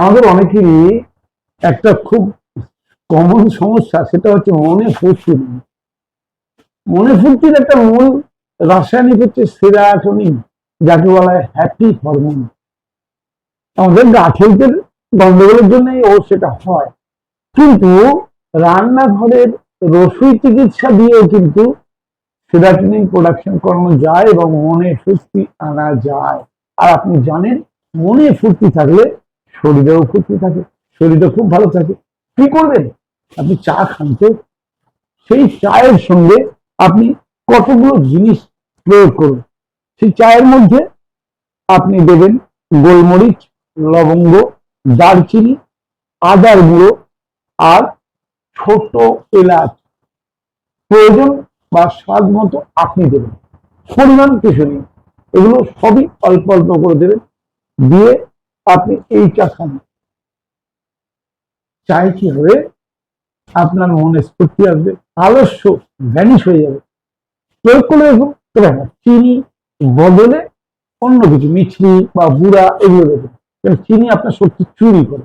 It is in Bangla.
আমাদের অনেকেরই একটা খুব কমন সমস্যা, সেটা হচ্ছে মনে ফুর্তি মনে ফুর্তির একটা মূল রাসায়নিক হচ্ছে সেরাটোনিন, যাকে বলা হয় হ্যাপি হরমোন। আমাদের গাঠেলদের গন্ডগোলের জন্যই ও সেটা হয়। কিন্তু রান্নাঘরের রসুই চিকিৎসা দিয়েও কিন্তু সেরাটোনিন প্রোডাকশন করানো যায় এবং মনে ফুর্তি আনা যায়। আর আপনি জানেন, মনে ফুর্তি থাকলে শরীরেও ফুর্তি থাকে শরীরও খুব ভালো থাকে। কি করবেন? আপনি চা খান তো সেই চায়ের সঙ্গে আপনি কতগুলো জিনিস প্রয়োগ করুন। সেই চায়ের মধ্যে আপনি দেবেন গোলমরিচ, লবঙ্গ, দারচিনি, আদার গুঁড়ো আর ছোট এলাচ। প্রয়োজন বা স্বাদ মতো আপনি দেবেন। পরিমাণ কিছু নেই। এগুলো সবই অল্প অল্প করে দেবেন। দিয়ে আপনি এইটা খান। চাই কি হবে? আপনার মনে স্ফূর্তি আসবে, আলস্য ভ্যানিশ হয়ে যাবে। প্রয়োগ করলে দেখুন, তবে হ্যাঁ চিনি, বদলে অন্য কিছু, মিছরি বা বুড়া এগুলো দেখুন। চিনি আপনার শক্তি চুরি করে।